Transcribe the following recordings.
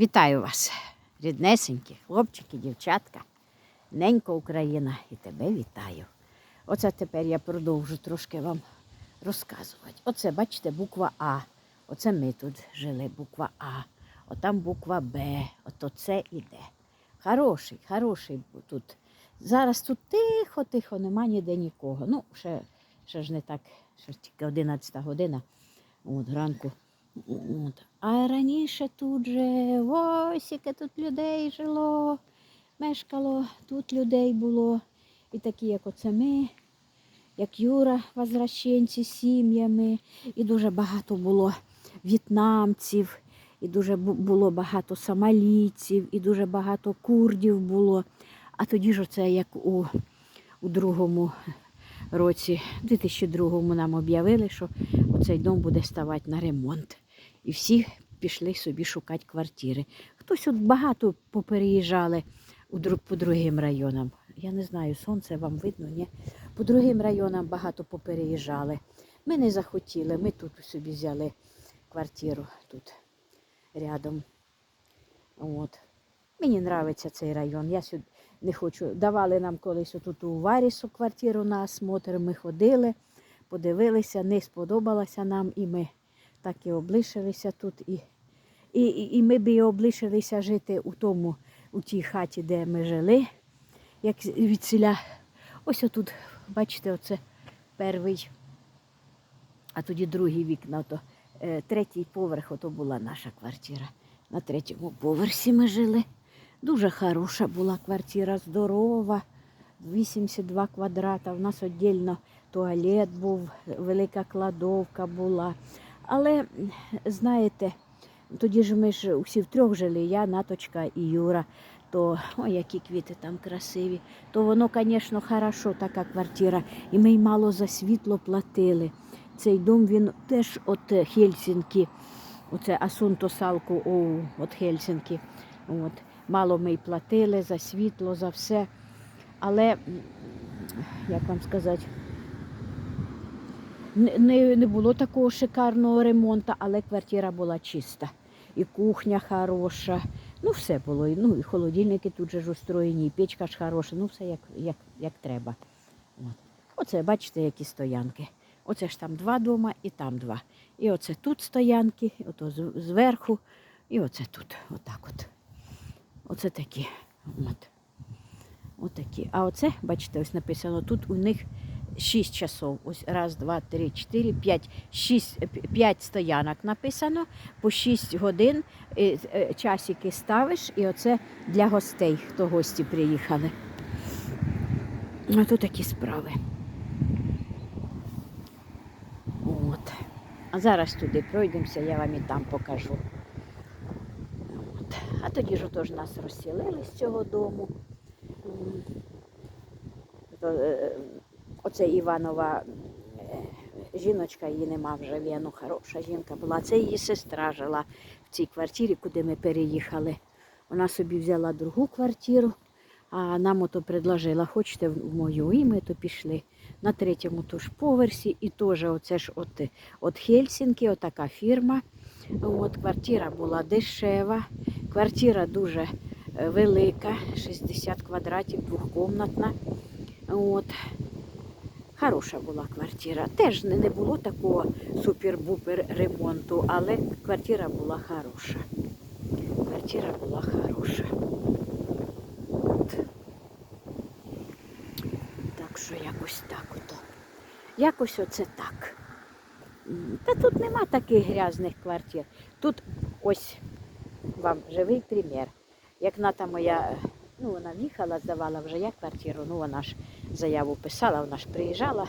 Вітаю вас, ріднесенькі, хлопчики, дівчатка, ненька Україна, і тебе вітаю. Оце тепер я продовжу трошки вам розказувати. Оце, бачите, буква А. Оце ми тут жили, буква А. Отам буква Б. Ото це іде. Хороший, хороший тут. Зараз тут тихо, тихо, нема ніде нікого. Ну, ще, ще ж не так, ж тільки 11 година. От, ранку. А раніше тут же ось яке тут людей жило, мешкало, тут людей було. І такі, як оце ми, як Юра, возвращенці з сім'ями, і дуже багато було в'єтнамців, і дуже було багато сомалійців, і дуже багато курдів було. А тоді ж оце як у, у другому році, 2002 нам об'явили, що оцей дом буде ставати на ремонт. І всі пішли собі шукати квартири. Хтось от багато попереїжджали по другим районам. Я не знаю, сонце вам видно, ні? По другим районам багато попереїжджали. Ми не захотіли, ми тут собі взяли квартиру тут рядом. От. Мені подобається цей район. Я сюди не хочу. Давали нам колись тут у Варісу квартиру на осмотр. Ми ходили, подивилися, не сподобалося нам, і ми так і облишилися тут. І, і, і, ми б і облишилися жити у тому, у тій хаті, де ми жили, як від селя. Ось отут, бачите, оце перший, а тоді другий вікна. То, е, третій поверх ото була наша квартира. На третьому поверсі ми жили. Дуже хороша була квартира, здорова. 82 квадрата. У нас віддільно туалет був, велика кладовка була. Але, знаєте, тоді ж ми ж усі втрьох жили, я, Наточка і Юра. То ой, які квіти там красиві. То воно, звісно, хорошо, така квартира. І ми й мало за світло платили. Цей дом він теж от Хельсінки, оце Асунто Салку от Хельсінки. От. Мало ми й платили за світло, за все. Але, як вам сказати, не, не, було такого шикарного ремонту, але квартира була чиста. І кухня хороша. Ну, все було. Ну, і холодильники тут же ж устроєні, і печка ж хороша, ну все як, як, як треба. От. Оце, бачите, які стоянки. Оце ж там два дома і там два. І оце тут стоянки, ото зверху, і оце тут. Отак от. Оце такі. От. Отакі. А оце, бачите, ось написано, тут у них 6 часов. Ось раз, два, три, чотири, п'ять, шість, п'ять стоянок написано, по 6 годин е, е, часики ставиш, і оце для гостей, хто гості приїхали. Ото такі справи. От. А зараз туди пройдемося, я вам і там покажу. От. А тоді ж отож нас розселили з цього дому. Оце Іванова е, жіночка, її нема вже Вену, хороша жінка була. Це її сестра жила в цій квартирі, куди ми переїхали. Вона собі взяла другу квартиру, а нам ото предложила, хочете в мою, і ми то пішли на третьому тож поверсі. І теж оце ж от, от Хельсінки, отака фірма. От, квартира була дешева, квартира дуже е, велика, 60 квадратів, двохкомнатна. От. Хороша була квартира. Теж не було такого супер-бупер ремонту, але квартира була хороша. Квартира була хороша. От. Так що якось так ото. Якось оце так. Та тут нема таких грязних квартир. Тут ось вам живий примір. Як ната моя, ну вона в'їхала, здавала вже я квартиру, ну вона ж заяву писала, вона ж приїжджала,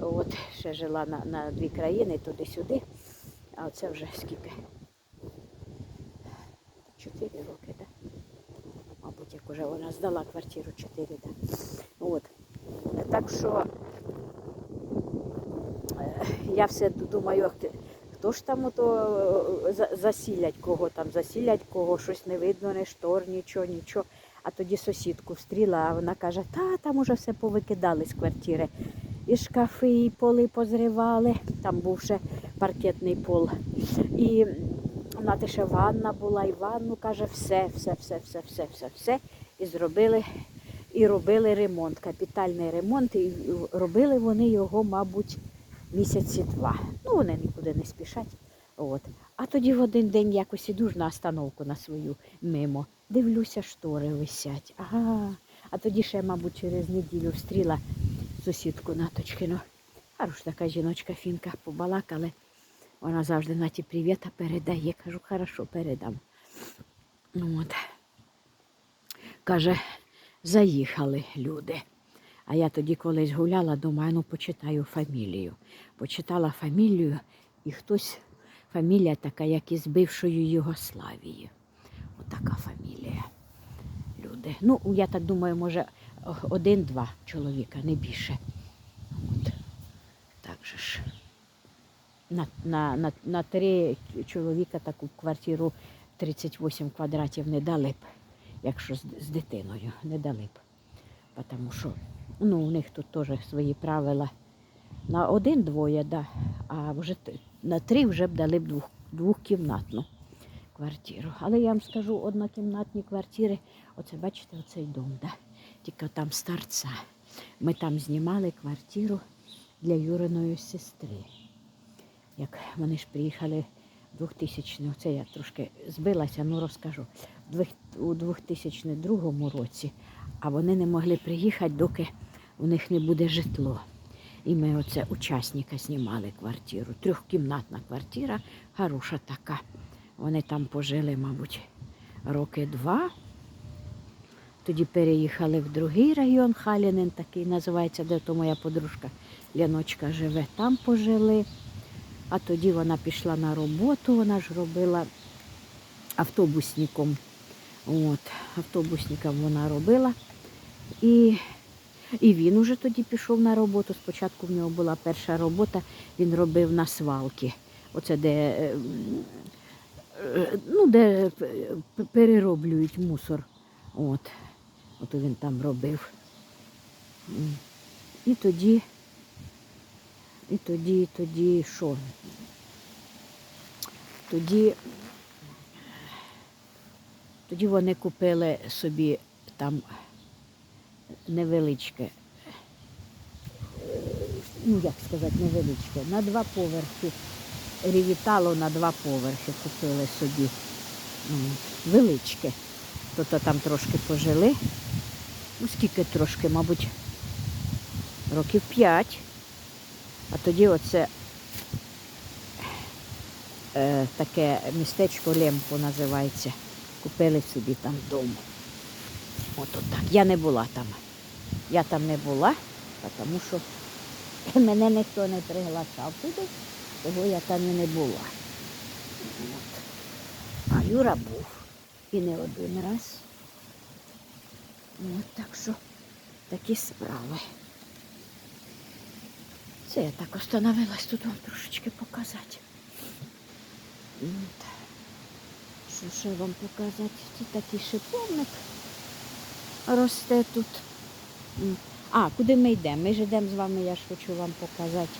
от ще жила на, на дві країни, туди-сюди. А оце вже скільки? Чотири роки, так? Мабуть, як уже вона здала квартиру чотири, так. От. Так що е, я все думаю, хто ж там ото е, засілять, кого там засілять, кого щось не видно, не штор, нічого, нічого. А тоді сусідку встріла, а вона каже, та там уже все повикидали з квартири. І шкафи, і поли позривали, там був ще паркетний пол. І кімнати ще ванна була, і ванну, каже, все, все, все, все, все, все, все. І зробили, і робили ремонт, капітальний ремонт, і робили вони його, мабуть, місяці два. Ну, вони нікуди не спішать. От. А тоді в один день якось іду ж на остановку на свою мимо. Дивлюся, штори висять. Ага. А тоді ще, мабуть, через неділю встріла сусідку Наточкину. Хороша така жіночка фінка, побалакали. Вона завжди Наті привіта передає. Кажу, хорошо, передам. Ну, От. Каже, заїхали люди. А я тоді колись гуляла, думаю, ну почитаю фамілію. Почитала фамілію, і хтось, фамілія така, як із бившої Югославії. Отака фамілія. Люди. Ну, я так думаю, може, один-два чоловіка, не більше. От. Так же ж. На, на, на, на три чоловіка таку квартиру 38 квадратів не дали б, якщо з, з дитиною не дали б. Тому що ну, у них тут теж свої правила. На один-двоє, да, а вже на три вже б дали б двох, двохкімнатну квартиру. Але я вам скажу, однокімнатні квартири, оце бачите, оцей дом, да? тільки там старця. Ми там знімали квартиру для Юриної сестри. Як вони ж приїхали 2000, це я трошки збилася, ну розкажу. У 2002 році, а вони не могли приїхати, доки у них не буде житло. І ми оце учасника знімали квартиру. Трьохкімнатна квартира, хороша така. Вони там пожили, мабуть, роки два. Тоді переїхали в другий район, Халінин такий називається, де то моя подружка Ляночка живе. Там пожили. А тоді вона пішла на роботу, вона ж робила автобусником. От, автобусником вона робила. І, і він уже тоді пішов на роботу. Спочатку в нього була перша робота, він робив на свалки. Оце де, е, е, ну, де перероблюють мусор. От. От він там робив. І тоді, і тоді, і тоді що? Тоді, тоді вони купили собі там невеличке, ну як сказати, невеличке, на два поверхи. Рівітало на два поверхи купили собі. М, Величке. То-то там трошки пожили. Ну, скільки трошки, мабуть, років п'ять. А тоді оце е, таке містечко Лемпо називається. Купили собі там дом. Ото так. Я не була там. Я там не була, тому що мене ніхто не приглашав туди, того я там і не була. От. А Юра був. І не один раз. От так що такі справи. Це я так остановилась тут вам трошечки показати. От. Що ще вам показати? Це такий шиповник росте тут. А, куди ми йдемо? Ми ж йдемо з вами, я ж хочу вам показати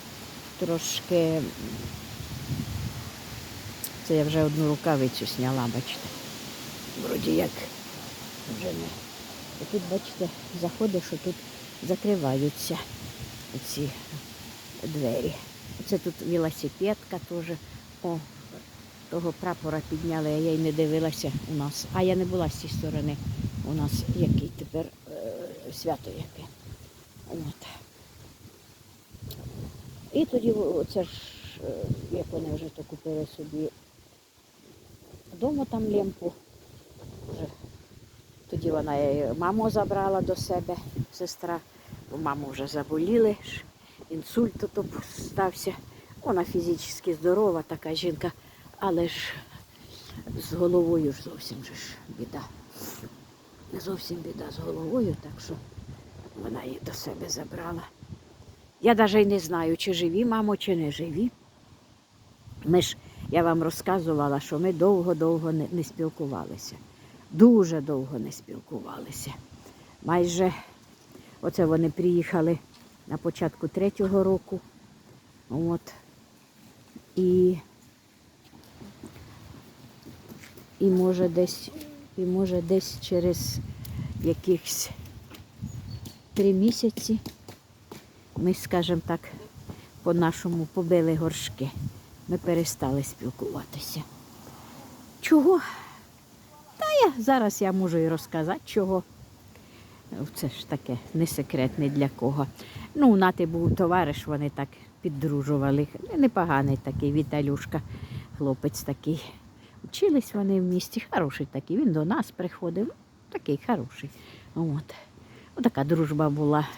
трошки. Це я вже одну рукавицю зняла, бачите. Вроді як вже не. І тут, бачите, заходиш, що тут закриваються ці двері. Це тут велосипедка теж. О, того прапора підняли, а я й не дивилася у нас. А я не була з цієї сторони. У нас який тепер е, свято яке. От. І тоді оце ж, е, як вони вже то купили собі вдома там лемпу. Тоді вона маму забрала до себе, сестра, бо маму вже заболіли, інсульт то стався. Вона фізично здорова, така жінка, але ж з головою ж зовсім ж біда. Зовсім біда з головою, так що вона її до себе забрала. Я навіть не знаю, чи живі, мамо, чи не живі. Ми ж, я вам розказувала, що ми довго-довго не, не спілкувалися. Дуже довго не спілкувалися. Майже оце вони приїхали на початку третього року. От. І І може десь, і може десь через якихось три місяці ми, скажімо так, по-нашому побили горшки. Ми перестали спілкуватися. Чого? Та я зараз я можу і розказати, чого. Це ж таке не секрет ні для кого. Ну, у нати був товариш, вони так піддружували. Непоганий такий Віталюшка, хлопець такий. Вчились вони в місті, хороший такий. Він до нас приходив, такий хороший. От. Така дружба була.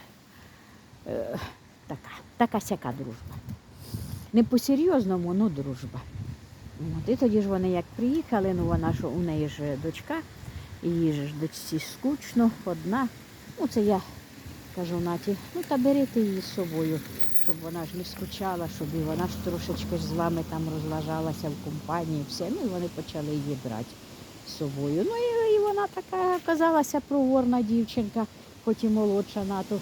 Е, така, така сяка дружба. Не по-серйозному, але дружба. От. І тоді ж вони як приїхали, ну вона ж у неї ж дочка, їй ж дочці скучно, одна. Ну, це я кажу Наті, ну та берите її з собою, щоб вона ж не скучала, щоб і вона ж трошечки з вами там розважалася в компанії, все. Ну і вони почали її брати з собою. Ну і, і вона така оказалася проворна дівчинка, хоч і молодша НАТО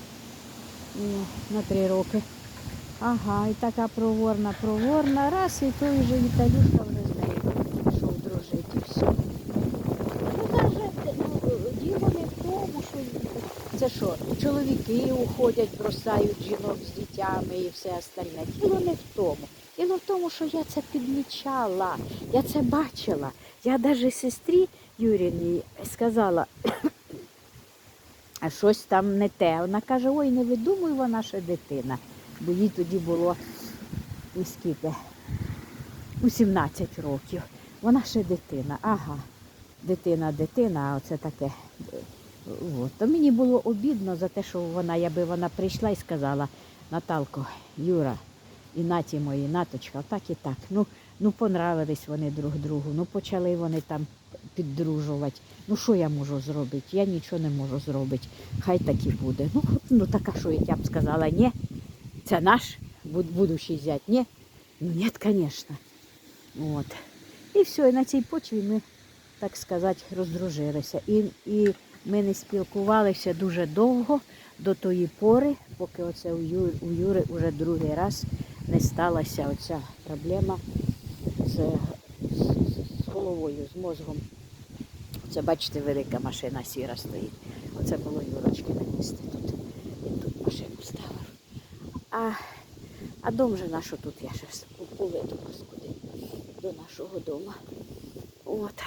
на три роки. Ага, і така проворна, проворна, раз, і той вже з нею пішов дружити, і все. Ну, даже, ну, діло не в тому, що це що, чоловіки уходять, бросають жінок з дітями і все остальне. Діло не в тому. Діло в тому, що я це підмічала, я це бачила. Я навіть сестрі Юріній сказала, а щось там не те. Вона каже, ой, не видумуй вона ще дитина. Бо їй тоді було у скільки? У 17 років. Вона ще дитина. Ага, дитина, дитина, а оце таке. От. То мені було обідно за те, що вона, якби вона прийшла і сказала, Наталко, Юра, і наті мої, наточка, так і так. Ну, ну понравились вони друг другу, ну почали вони там піддружувати. Ну що я можу зробити? Я нічого не можу зробити. Хай так і буде. Ну, ну така, що я б сказала, ні, це наш буд- будущий зять. Ні, ну ні, звісно. От. І все, і на цій почві ми, так сказати, роздружилися. І, і ми не спілкувалися дуже довго до тої пори, поки оце у Юри, у Юри вже другий раз не сталася оця проблема з, з, з головою, з мозгом. Це, бачите, велика машина сіра стоїть. Оце було Юрочкине місце тут. Він тут машину ставив. А, а дом же наш тут я ще уведу вас до нашого дому. От.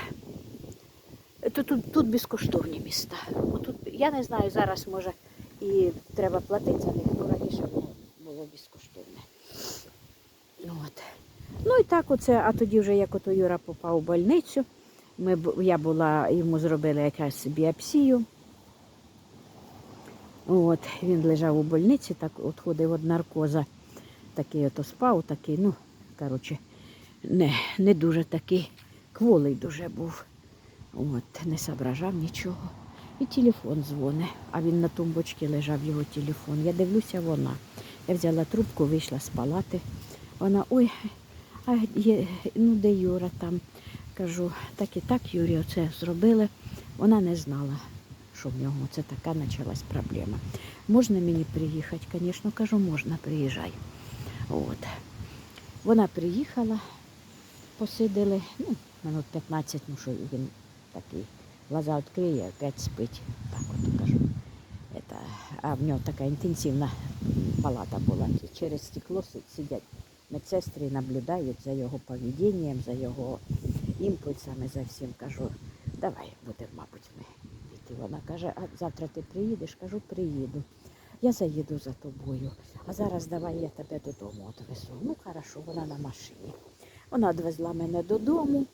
Тут, тут, тут безкоштовні міста. Отут, я не знаю, зараз може і треба платити за них, ну раніше було безкоштовне. От. Ну і так оце, а тоді вже як ото Юра попав у больницю, ми, я була, йому зробили якась біопсію. От, він лежав у больниці, так от ходив від наркоза. Такий ото спав, такий, ну, коротше, не, не дуже такий, кволий дуже був. От, не соображав нічого. І телефон дзвонить, а він на тумбочці лежав його телефон. Я дивлюся, вона. Я взяла трубку, вийшла з палати. Вона, ой, а є, ну де Юра там? Кажу, так і так, Юрій, оце зробили. Вона не знала, що в нього це така почалась проблема. Можна мені приїхати? Звісно, кажу, можна, приїжджай. От. Вона приїхала, посидили, ну, минут 15, ну що він такий, глаза відкриє, опять спить. Так от кажу. Это, а в нього така інтенсивна палата була. Через стекло сидять медсестри і наблюдають за його поведінням, за його імпульсами, за всім. Кажу, давай будемо, мабуть, ми йти. Вона каже, а завтра ти приїдеш? Кажу, приїду. Я заїду за тобою. А зараз давай я тебе додому відвезу. Ну, хорошо, вона на машині. Вона відвезла мене додому.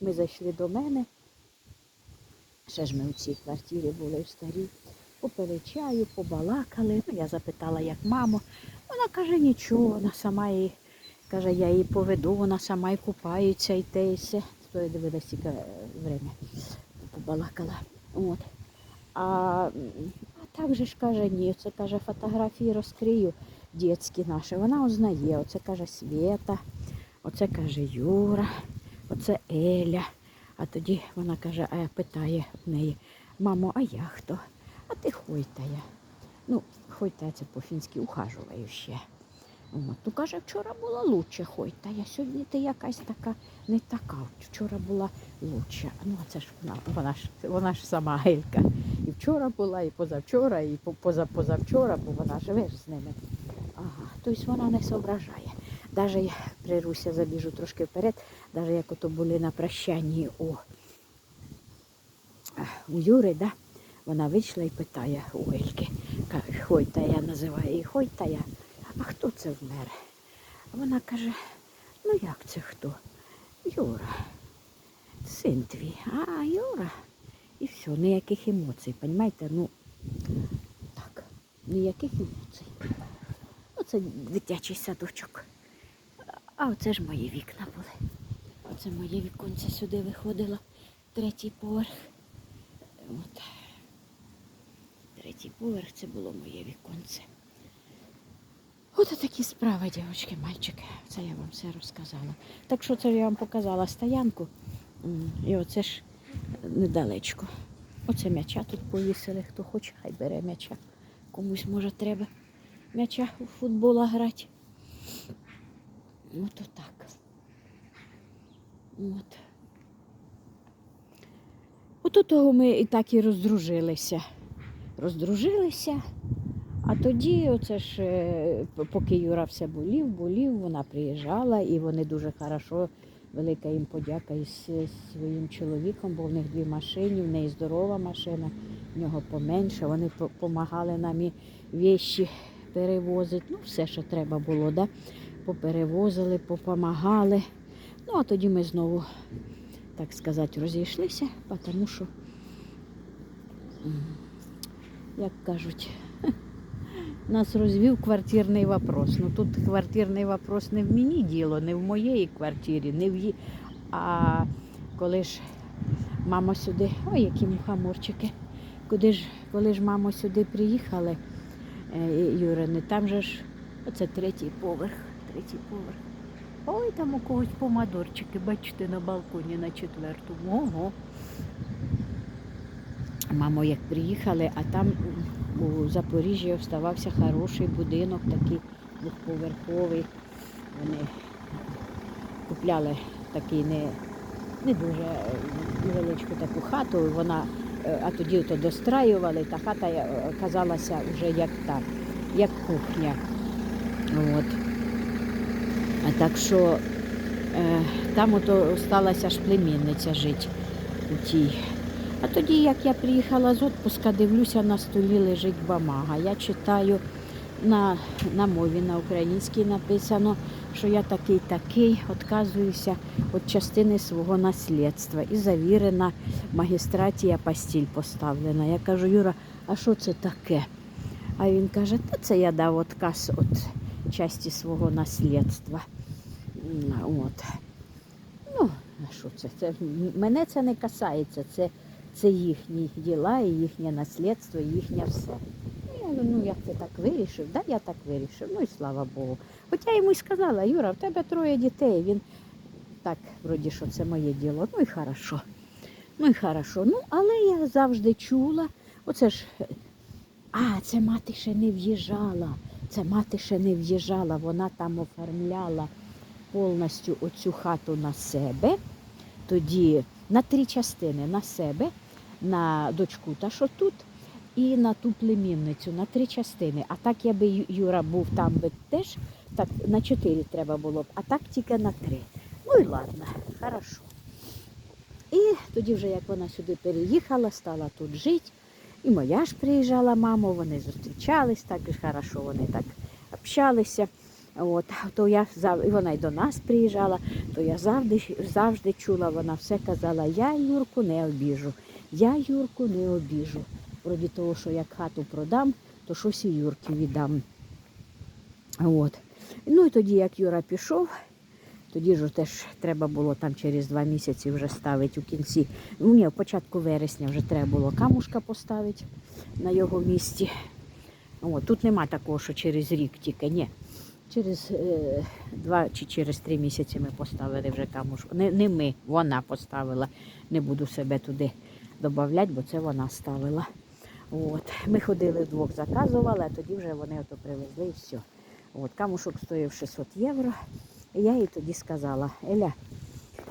Ми зайшли до мене. Ще ж ми у цій квартирі були в старій. Попили чаю, побалакали. Ну, я запитала, як мамо. Вона каже, нічого, вона сама і каже, я її поведу, вона сама і купається, і те, і все. То я дивилася тільки время. Побалакала. От. А, а так же ж каже, ні, це каже, фотографії розкрию дітські наші. Вона узнає, оце каже Свєта, оце каже Юра, оце Еля. А тоді вона каже, а питає в неї, мамо, а я хто? А ти Хойтая. Ну, Хойтая це по-фінськи ухажуваюча. От. Ну, каже, вчора була лучше я сьогодні ти якась така не така. Вчора була лучше. Ну, а це ж вона, вона ж вона ж сама гелька. І вчора була, і позавчора, і по- позапозавчора, бо вона живе ж з ними. Ага, тобто вона не соображає. Даже я прируся, забіжу трошки вперед, навіть як ото були на прощанні у, у Юри, да? вона вийшла і питає у Ельки, каже, Хойта я називаю її Хойта я. А хто це вмер? Вона каже, ну як це хто? Юра, син твій, а Юра. І все, ніяких емоцій, розумієте? Ну, так, ніяких емоцій. Оце дитячий садочок. А оце ж мої вікна були. Оце моє віконце сюди виходило. Третій поверх. От. Третій поверх це було моє віконце. От такі справи, дівчатки, мальчики. Це я вам все розказала. Так що це я вам показала стоянку. І оце ж недалечко. Оце м'яча тут повісили. Хто хоче, хай бере м'яча. Комусь може треба м'яча у футбола грати. От отак. От. От у того ми і так і роздружилися. Роздружилися, а тоді, оце ж, е, поки Юра все болів, болів, вона приїжджала і вони дуже хорошо, велика їм подяка із своїм чоловіком, бо в них дві машини, в неї здорова машина, в нього поменше. Вони допомагали нам і вещі перевозити. Ну, все, що треба було, да? поперевозили, попомагали. Ну, а тоді ми знову, так сказати, розійшлися, тому що, як кажуть, нас розвів квартирний вопрос. Ну тут квартирний вопрос не в мені діло, не в моєї квартирі, не в її. А коли ж мама сюди, ой, які мухоморчики, куди ж, коли ж мама сюди приїхали, е, Юрини, там же ж оце третій поверх, третій поверх. Ой, там у когось помадорчики, бачите, на балконі на четвертому. Ого. Мамо, як приїхали, а там у Запоріжжі оставався хороший будинок, такий двохповерховий. Вони купляли такий не, не дуже е, невеличку таку хату, вона, е, а тоді то достраювали, та хата е, казалася вже як та, як кухня. От. Так що е, там ото сталася ж племінниця жити у тій. А тоді, як я приїхала з відпуска, дивлюся, на столі лежить бумага. Я читаю на, на мові, на українській написано, що я такий такий, відказуюся від частини свого наслідства. І завірена в магістраті я постіль поставлена. Я кажу, Юра, а що це таке? А він каже, та це я дав відказ від часті свого наслідства. От. Ну, а що це? це? Мене це не касається, це, це їхні діла і їхнє наслідство, і їхнє все. Ну, ну як ти так вирішив? Да, я так вирішив. Ну і слава Богу. Хоча я йому й сказала, Юра, в тебе троє дітей. Він так, вроді, що це моє діло. Ну і хорошо. Ну і хорошо. Ну, але я завжди чула. Оце ж. А, це мати ще не в'їжджала. Це мати ще не в'їжджала. Вона там оформляла повністю оцю хату на себе. Тоді на три частини на себе, на дочку та що тут, і на ту племінницю на три частини. А так, якби Ю- Юра був там би теж, так на чотири треба було б, а так тільки на три. Ну і ладно, хорошо. І тоді, вже як вона сюди переїхала, стала тут жити. І моя ж приїжджала мама, вони зустрічались, так ж хорошо вони так общалися. От, то я і вона й до нас приїжджала, то я завжди, завжди чула, вона все казала, я Юрку не обіжу, я Юрку не обіжу. Вроді того, що як хату продам, то щось і Юрки віддам. От. Ну і тоді, як Юра пішов, тоді ж теж треба було там через два місяці вже ставити у кінці. Ну ні, в початку вересня вже треба було камушка поставити на його місці. О, тут нема такого, що через рік тільки, ні. Через е, два чи через три місяці ми поставили вже камушку. Не, не ми, вона поставила. Не буду себе туди додавати, бо це вона ставила. От. Ми ходили вдвох, заказували, а тоді вже вони ото привезли і все. От, камушок стоїв 600 євро. І я їй тоді сказала, Еля,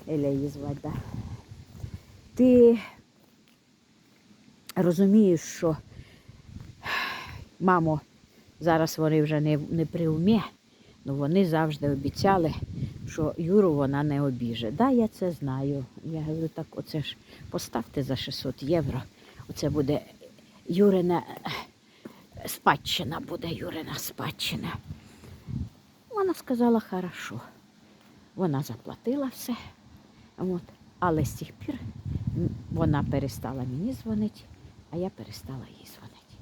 Еля її звати, да. ти розумієш, що мамо, зараз вони вже не, не при умі, але вони завжди обіцяли, що Юру вона не обіже. Да, я це знаю. Я говорю, так оце ж поставте за 600 євро. Оце буде Юрина е, спадщина, буде Юрина спадщина. Вона сказала, хорошо. Вона заплатила все. От. Але з тих пір вона перестала мені дзвонити, а я перестала їй дзвонити.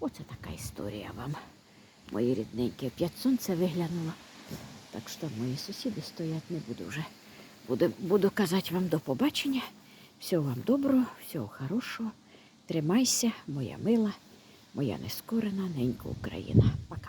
Оце така історія вам, мої рідненькі. П'ять сонця виглянуло. Так що мої сусіди стоять, не буду вже. Буду, буду казати вам до побачення. Всього вам доброго, всього хорошого. Тримайся, моя мила, моя нескорена ненька Україна. Пока.